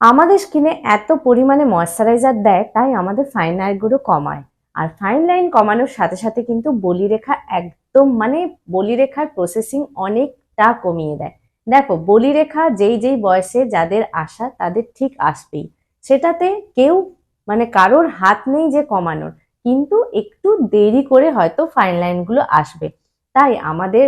আমাদের স্কিনে এত পরিমাণে ময়শ্চারাইজার দেয়, তাই আমাদের ফাইন লাইনগুলো কমায়। আর ফাইন লাইন কমানোর সাথে সাথে কিন্তু বলিরেখা একদম মানে বলিরেখার প্রসেসিং অনেকটা কমিয়ে দেয়। দেখো, বলিরেখা যেই যেই বয়সে যাদের আসা, তাদের ঠিক আসবেই। সেটাতে কেউ মানে কারোর হাত নেই যে কমানোর, কিন্তু একটু দেরি করে হয়তো ফাইন লাইনগুলো আসবে। তাই আমাদের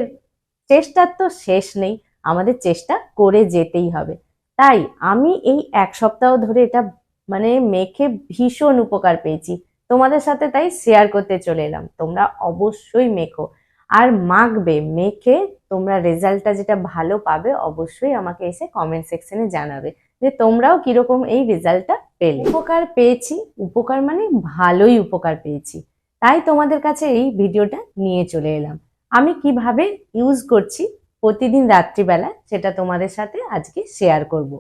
চেষ্টার তো শেষ নেই, আমাদের চেষ্টা করে যেতেই হবে। তাই আমি এই এক সপ্তাহ ধরে এটা মানে মেখে ভীষণ উপকার পেয়েছি। তোমাদের সাথে তাই শেয়ার করতে চলে এলাম। তোমরা অবশ্যই মেখো। আর মাখবে, মেখে তোমরা রেজাল্টটা যেটা ভালো পাবে অবশ্যই আমাকে এসে কমেন্ট সেকশনে জানাবে যে তোমরাও কীরকম এই রেজাল্টটা পেলে। উপকার পেয়েছি। উপকার মানে ভালোই উপকার পেয়েছি। তাই তোমাদের কাছে এই ভিডিওটা নিয়ে চলে এলাম। আমি কীভাবে ইউজ করছি প্রতিদিন রাত্রিবেলা সেটা তোমাদের সাথে আজকে শেয়ার করব।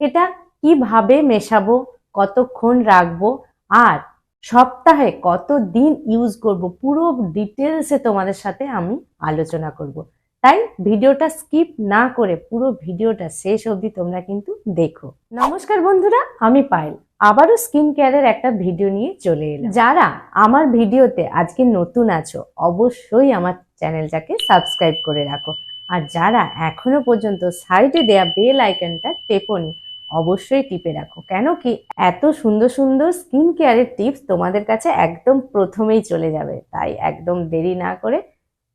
এটা কীভাবে মেশাবো, কতক্ষণ রাখব আর সপ্তাহে কত দিন ইউজ করব পুরো ডিটেলসে তোমাদের সাথে আমি আলোচনা করব। তাই ভিডিওটা স্কিপ না করে পুরো ভিডিওটা শেষ অবধি তোমরা কিন্তু দেখো নমস্কার বন্ধুরা, আমি পায়েল আবারও স্কিন কেয়ারের একটা ভিডিও নিয়ে চলে এলাম যারা আমার ভিডিওতে আজকে নতুন আছো, অবশ্যই আমার চ্যানেলটাকে সাবস্ক্রাইব করে রাখো আর যারা এখনও পর্যন্ত সাইডে দেয়া বেল আইকনটা টেপনি, অবশ্যই টিপে রাখো। কেন কি এত সুন্দর সুন্দর স্কিন কেয়ারের টিপস তোমাদের কাছে একদম প্রথমেই চলে যাবে। তাই একদম দেরি না করে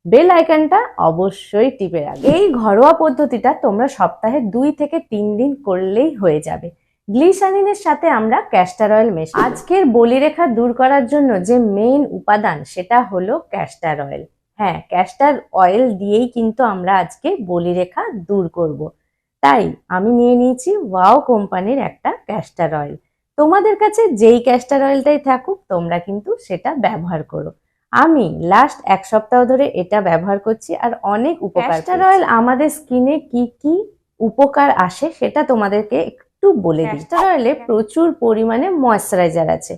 বেল আইকনটা অবশ্যই টিপে রাখো। এই ঘরোয়া পদ্ধতিটা তোমরা সপ্তাহে দুই থেকে তিন দিন করলেই হয়ে যাবে। গ্লিসারিনের সাথে আমরা ক্যাস্টার অয়েল মেশাই। আজকের বলিরেখা দূর করার জন্য যে মেইন উপাদান সেটা হলো ক্যাস্টার অয়েল হ্যাঁ ক্যাস্টার অয়েল দিয়েই কিন্তু আমরা আজকে বলিরেখা দূর করব। তাই আমি নিয়ে নিয়েছি ওয়াও কোম্পানির একটা ক্যাস্টার অয়েল তোমাদের কাছে যেই ক্যাস্টার অয়েলটাই থাকুক তোমরা কিন্তু সেটা ব্যবহার করো। আমি লাস্ট এক সপ্তাহ ধরে এটা ব্যবহার করছি আর অনেক উপকার ক্যাস্টার অয়েল আমাদের স্কিনে কি কি উপকার আসে সেটা তোমাদেরকে একটু বলে দিই। ক্যাস্টার অয়েলে প্রচুর পরিমাণে ময়শ্চারাইজার আছে।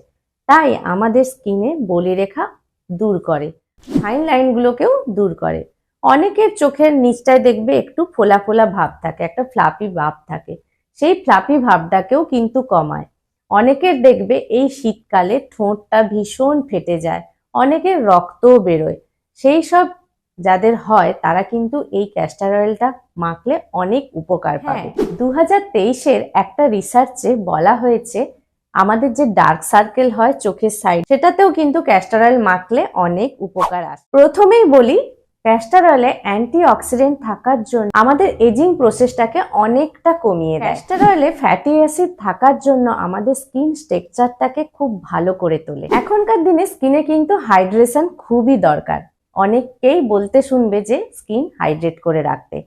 তাই আমাদের স্কিনে বলিরেখা দূর করে। ফাইন লাইনগুলোকেও দূর করে। অনেকের চোখের নিচটায় দেখবে একটু ফোলা ফোলা ভাব থাকে একটা ফ্লাপি ভাব থাকে। সেই ফ্লাপি ভাবটাকেও কিন্তু কমায়। অনেকের দেখবে এই শীতকালে ঠোঁটটা ভীষণ ফেটে যায় অনেকের রক্তও বেরোয়। সেই সব যাদের হয় তারা কিন্তু এই ক্যাস্টার অয়েলটা মাখলে অনেক উপকার পাবে। দু হাজার তেইশের একটা রিসার্চে বলা হয়েছে আমাদের যে ডার্ক সার্কেল হয় চোখের সাইড সেটাতেও কিন্তু ক্যাস্টার অয়েল মাখলে অনেক উপকার আসে। প্রথমেই বলি ক্যাস্টার অয়েলে অ্যান্টি অক্সিডেন্ট থাকার জন্য আমাদের এজিং প্রসেসটাকে অনেকটা কমিয়ে দেয়। ক্যাস্টার অয়েলে ফ্যাটি অ্যাসিড থাকার জন্য আমাদের স্কিন স্ট্রেকচারটাকে খুব ভালো করে তোলে। এখনকার দিনে স্কিনে কিন্তু হাইড্রেশন খুবই দরকার। অনেককেই বলতে শুনবে যে স্কিন হাইড্রেট করে রাখতে।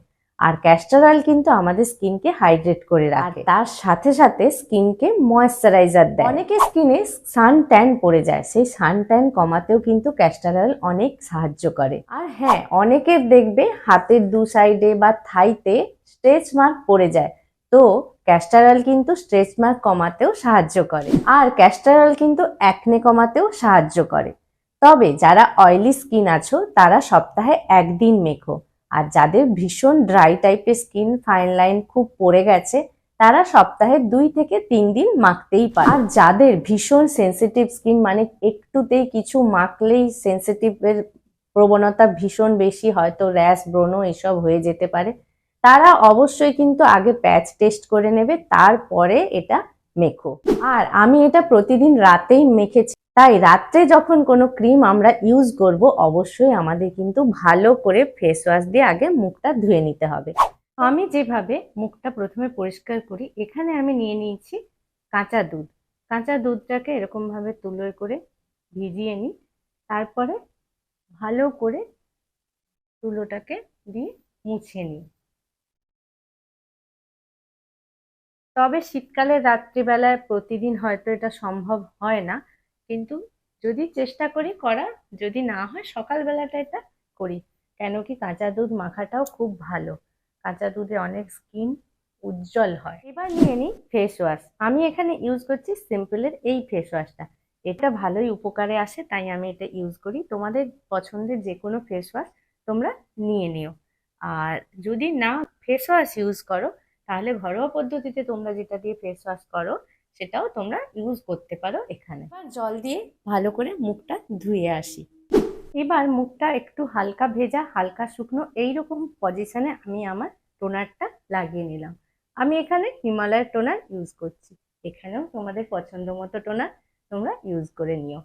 আর ক্যাস্টার অয়েল কিন্তু আমাদের স্কিনকে হাইড্রেট করে রাখে। তার সাথে সাথে স্কিনকে ময়েশ্চারাইজার দেয়। অনেকে স্কিনে সান ট্যান পড়ে যায় সেই সান ট্যান কমাতেও কিন্তু ক্যাস্টার অয়েল অনেক সাহায্য করে। আর হ্যাঁ অনেকের দেখবে হাতের দু সাইডে বা থাইতে স্ট্রেচ মার্ক পড়ে যায় তো ক্যাস্টার অয়েল কিন্তু স্ট্রেচ মার্ক কমাতেও সাহায্য করে। আর ক্যাস্টার অয়েল কিন্তু অ্যাকনে কমাতেও সাহায্য করে। তবে যারা অয়েলি স্কিন আছো তারা সপ্তাহে একদিন মেখো। আর যাদের ভীষণ ড্রাই টাইপের স্কিন ফাইন লাইন খুব পড়ে গেছে, তারা সপ্তাহে দুই থেকে তিন দিন মাখতেই পারে। আর যাদের ভীষণ সেন্সিটিভ স্কিন মানে একটুতেই কিছু মাখলেই সেন্সিটিভের প্রবণতা ভীষণ বেশি হয়তো র্যাশ, ব্রণ এসব হয়ে যেতে পারে, তারা অবশ্যই কিন্তু আগে প্যাচ টেস্ট করে নেবে, তারপরে এটা মেখো। আর আমি এটা প্রতিদিন রাতেই মেখেছি। তাই রাত্রে যখন কোনো ক্রিম আমরা ইউজ করব, অবশ্যই আমাদের কিন্তু ভালো করে ফেস ওয়াশ দিয়ে আগে মুখটা ধুয়ে নিতে হবে। আমি যেভাবে মুখটা প্রথমে পরিষ্কার করি, এখানে আমি নিয়ে নিয়েছি কাঁচা দুধ। কাঁচা দুধটাকে এরকমভাবে তুলোয় করে ভিজিয়ে নিই। তারপরে ভালো করে তুলোটাকে দিয়ে মুছে নিই। তবে শীতকালে রাত্রিবেলায় প্রতিদিন হয়তো এটা সম্ভব হয় না। কিন্তু যদি চেষ্টা করি করার, যদি না হয় সকালবেলাটা এটা করি। কেন কি কাঁচা দুধ মাখাটাও খুব ভালো। কাঁচা দুধে অনেক স্কিন উজ্জ্বল হয়। এবার নিয়ে নিই ফেস ওয়াশ আমি এখানে ইউজ করছি সিম্পলের এই ফেস ওয়াশটা এটা ভালোই উপকারে আসে, তাই আমি এটা ইউজ করি। তোমাদের পছন্দের যে কোনো ফেস ওয়াশ তোমরা নিয়ে নিও। আর যদি না ফেস ওয়াশ ইউজ করো, তাহলে ঘরোয়া পদ্ধতিতে তোমরা যেটা দিয়ে ফেস ওয়াশ করো সেটাও তোমরা ইউজ করতে পারো এখানে। জল দিয়ে ভালো করে মুখটা ধুয়ে আসি। এবার মুখটা একটু হালকা ভেজা হালকা শুকনো এইরকম পজিশনে আমি আমার টোনারটা লাগিয়ে নিলাম। আমি এখানে হিমালয়ের টোনার ইউজ করছি। এখানেও তোমাদের পছন্দ মতো টোনার তোমরা ইউজ করে নিও।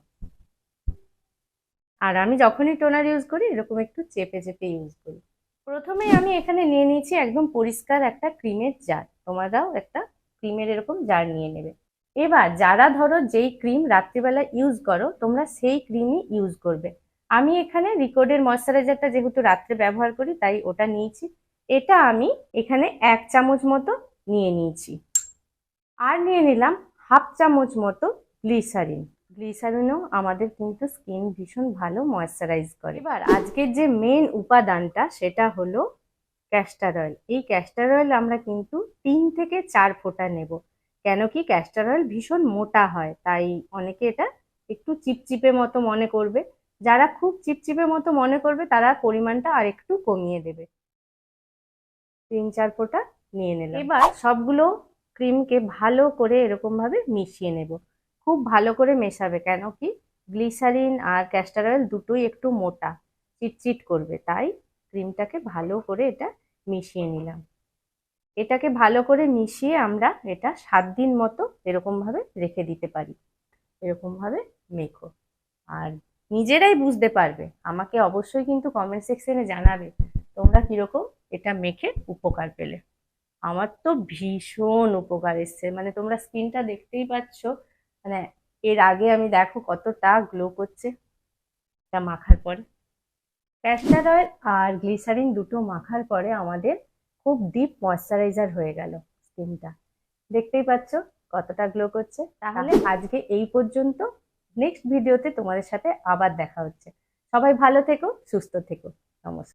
আর আমি যখনই টোনার ইউজ করি এরকম একটু চেপে চেপে ইউজ করি। প্রথমে আমি এখানে নিয়ে নিয়েছি একদম পরিষ্কার একটা ক্রিমের জার তোমরাও একটা ক্রিমের এরকম জার নিয়ে নেবে। এবার যারা ধরো যেই ক্রিম রাত্রিবেলা ইউজ করো, তোমরা সেই ক্রিমই ইউজ করবে। আমি এখানে রিকোডের ময়শ্চারাইজারটা যেহেতু রাত্রে ব্যবহার করি, তাই ওটা নিয়েছি। এটা আমি এখানে এক চামচ মতো নিয়ে নিয়েছি। আর নিয়ে নিলাম হাফ চামচ মতো গ্লিসারিন গ্লিসারিনও আমাদের কিন্তু স্কিন ভীষণ ভালো ময়শ্চারাইজ করে। এবার আজকের যে মেন উপাদানটা, সেটা হলো ক্যাস্টার অয়েল এই ক্যাস্টার অয়েল আমরা কিন্তু তিন থেকে চার ফোঁটা নেব। কেন কি ক্যাস্টার অয়েল ভীষণ মোটা হয় তাই অনেকে এটা একটু চিপচিপে মতো মনে করবে। যারা খুব চিপচিপে মতো মনে করবে তারা পরিমাণটা আর একটু কমিয়ে দেবে। তিন চার ফোঁটা নিয়ে নিলাম। এবার সবগুলো ক্রিমকে ভালো করে এরকম ভাবে মিশিয়ে নেব। খুব ভালো করে মেশাবে কেন কি? গ্লিসারিন আর ক্যাস্টার অয়েল দুটোই একটু মোটা চিটচিট করবে তাই ক্রিমটাকে ভালো করে এটা মিশিয়ে নিলাম। এটাকে ভালো করে মিশিয়ে আমরা এটা সাত দিন মতো এরকমভাবে রেখে দিতে পারি। এরকমভাবে মেখো। আর নিজেরাই বুঝতে পারবে। আমাকে অবশ্যই কিন্তু কমেন্ট সেকশনে জানাবে তোমরা কীরকম এটা মেখে উপকার পেলে। আমার তো ভীষণ উপকার এসছে। মানে তোমরা স্কিনটা দেখতেই পাচ্ছ। মানে এর আগে আমি দেখো কতটা গ্লো করছে এটা মাখার পরে। ক্যাস্টার অয়েল আর গ্লিসারিন দুটো মাখার পরে আমাদের খুব ডিপ ময়শ্চারাইজার হয়ে গেল স্কিনটা দেখতেই পাচ্ছ কতটা গ্লো করছে। তাহলে আজকে এই পর্যন্ত। নেক্সট ভিডিওতে তোমাদের সাথে আবার দেখা হচ্ছে। সবাই ভালো থেকো সুস্থ থেকো। নমস্কার।